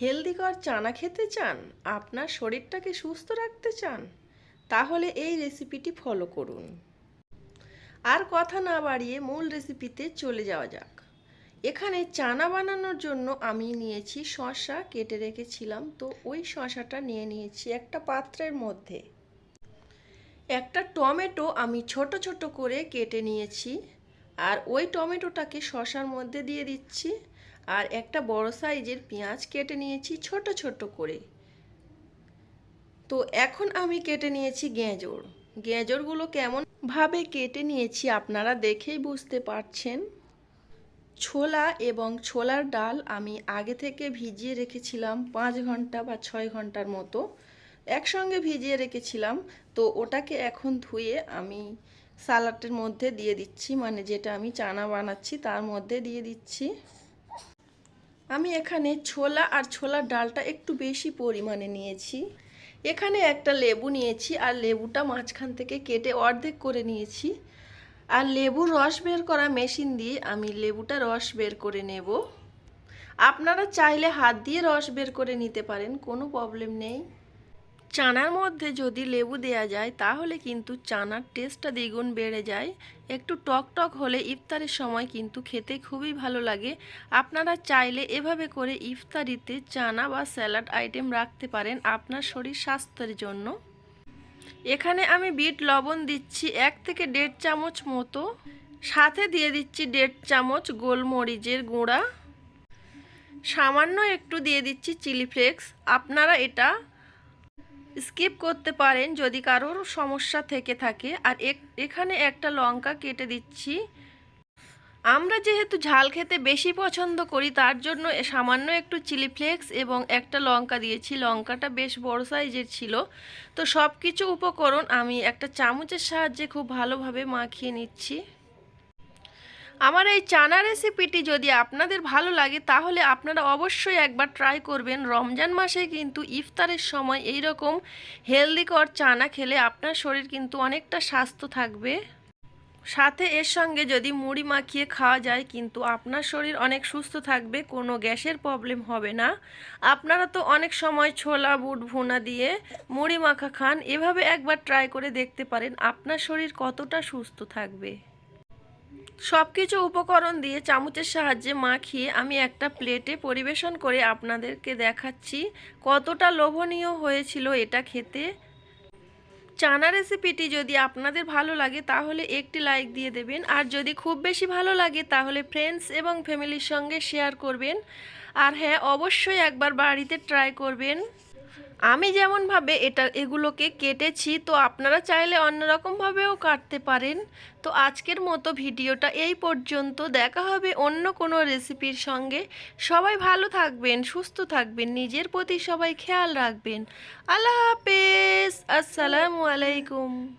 হেলদিকর চানা খেতে চান, আপনার শরীরটাকে সুস্থ রাখতে চান, তাহলে এই রেসিপিটি ফলো করুন। আর কথা না বাড়িয়ে মূল রেসিপিতে চলে যাওয়া যাক। এখানে চানা বানানোর জন্য আমি নিয়েছি শশা কেটে রেখেছিলাম, তো ওই শশাটা নিয়ে নিয়েছি একটা পাত্রের মধ্যে। একটা টমেটো আমি ছোট ছোট করে কেটে নিয়েছি, আর ওই টমেটোটাকে শশার মধ্যে দিয়ে দিচ্ছি। আর একটা বড় সাইজের পেঁয়াজ কেটে নিয়েছি ছোট ছোট করে। তো এখন আমি কেটে নিয়েছি গেঁজর। গেঁজরগুলো কেমন ভাবে কেটে নিয়েছি আপনারা দেখেই বুঝতে পারছেন। ছোলা এবং ছোলার ডাল আমি আগে থেকে ভিজিয়ে রেখেছিলাম পাঁচ ঘণ্টা বা ছয় ঘণ্টার মতো। একসঙ্গে ভিজিয়ে রেখেছিলাম। তো ওটাকে এখন ধুয়ে আমি সালাডের মধ্যে দিয়ে দিচ্ছি মানে যেটা আমি চানা বানাচ্ছি তার মধ্যে দিয়ে দিচ্ছি। আমি এখানে ছোলা আর ছোলার ডালটা একটু বেশি পরিমাণে নিয়েছি। এখানে একটা লেবু নিয়েছি আর লেবুটা মাঝখান থেকে কেটে অর্ধেক করে নিয়েছি। আর লেবুর রস বের করা মেশিন দিয়ে আমি লেবুটা রস বের করে নেব। আপনারা চাইলে হাত দিয়ে রস বের করে নিতে পারেন, কোনো প্রবলেম নেই। চানার মধ্যে যদি লেবু দেয়া যায়, তাহলে কিন্তু চানার টেস্টটা দ্বিগুণ বেড়ে যায়। একটু টক টক হলে ইফতারের সময় কিন্তু খেতে খুবই ভালো লাগে। আপনারা চাইলে এভাবে করে ইফতারিতে চানা বা স্যালাড আইটেম রাখতে পারেন আপনার শরীর স্বাস্থ্যের জন্য। এখানে আমি বিট লবণ দিচ্ছি এক থেকে দেড় চামচ মতো। সাথে দিয়ে দিচ্ছি দেড় চামচ গোলমরিচের গুঁড়া। সামান্য একটু দিয়ে দিচ্ছি চিলি ফ্লেক্স। আপনারা এটা স্কিপ করতে পারেন যদি কারোর সমস্যা থেকে থাকে। আর এখানে একটা লঙ্কা কেটে দিচ্ছি। আমরা যেহেতু ঝাল খেতে বেশি পছন্দ করি, তার জন্য সামান্য একটু চিলি ফ্লেক্স এবং একটা লঙ্কা দিয়েছি। লঙ্কাটা বেশ বড় সাইজের ছিল। তো সব কিছু উপকরণ আমি একটা চামচের সাহায্যে খুব ভালোভাবে মাখিয়ে নিচ্ছি। আমার এই চানা রেসিপিটি যদি আপনাদের ভালো লাগে, তাহলে আপনারা অবশ্যই একবার ট্রাই করবেন। রমজান মাসে কিন্তু ইফতারের সময় এই রকম হেলদিকর চানা খেলে আপনার শরীর কিন্তু অনেকটা স্বাস্থ্য থাকবে। সাথে এর সঙ্গে যদি মুড়ি মাখিয়ে খাওয়া যায়, কিন্তু আপনার শরীর অনেক সুস্থ থাকবে, কোনো গ্যাসের প্রবলেম হবে না। আপনারা তো অনেক সময় ছোলা, বুট, ভুনা দিয়ে মুড়ি মাখা খান, এভাবে একবার ট্রাই করে দেখতে পারেন, আপনার শরীর কতটা সুস্থ থাকবে। সব কিছু উপকরণ দিয়ে চামচের সাহায্যে মাখিয়ে আমি একটা প্লেটে পরিবেশন করে আপনাদেরকে দেখাচ্ছি কতটা লোভনীয় হয়েছিল এটা খেতে। চানা রেসিপিটি যদি আপনাদের ভালো লাগে তাহলে একটি লাইক দিয়ে দেবেন, আর যদি খুব বেশি ভালো লাগে তাহলে ফ্রেন্ডস এবং ফ্যামিলির সঙ্গে শেয়ার করবেন। আর হ্যাঁ অবশ্যই একবার বাড়িতে ট্রাই করবেন। আমি যেমনভাবে এটা, এগুলোকে কেটেছি, তো আপনারা চাইলে অন্যরকমভাবেও কাটতে পারেন। তো আজকের মতো ভিডিওটা এই পর্যন্ত। দেখা হবে অন্য কোনো রেসিপির সঙ্গে। সবাই ভালো থাকবেন, সুস্থ থাকবেন, নিজের প্রতি সবাই খেয়াল রাখবেন। আল্লাহ হাফেজ। আসসালামু আলাইকুম।